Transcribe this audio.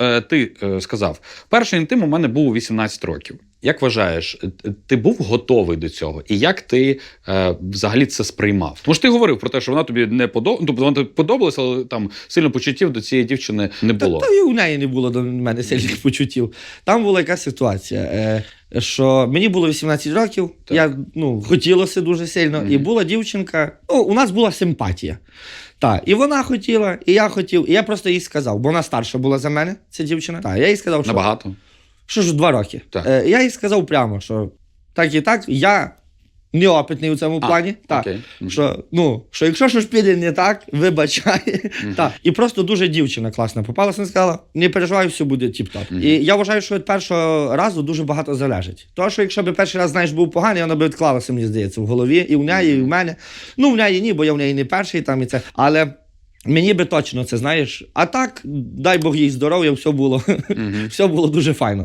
Е, ти е, сказав, перший інтим у мене був у 18 років. Як вважаєш, е, ти був готовий до цього? І як ти е, взагалі це сприймав? Тому що ти говорив про те, що вона тобі не подобалася, тобто вона тобі подобалася, але там сильно почуттів до цієї дівчини не було. Та, та і у неї не було до мене сильних почуттів. Там була яка ситуація, е, що мені було 18 років, Так. я ну, хотілося дуже сильно, і була дівчинка. Ну, у нас була симпатія. Так, і вона хотіла, і я хотів. І я просто їй сказав, бо вона старша була за мене, ця дівчина. Так, я їй сказав, що, Набагато. Що ж два роки. Так. Е, я їй сказав прямо, що так і так, я неопитний у цьому А, плані. Так. Окей. Мгм. Що, ну, що якщо щось піде не так, вибачай. Так. І просто дуже дівчина класна попалася, вона сказала, не переживай, все буде тіп-топ. Мгм. І я вважаю, що від першого разу дуже багато залежить. Тому що якщо б перший раз, знаєш, був поганий, вона би відклалася, мені здається, в голові, і в неї, і в мене. Ну, в неї ні, бо я в неї не перший там і це. Але. Мені би точно це знаєш. А так, дай Бог їй здоров'я, все було, Мгм. все було дуже файно.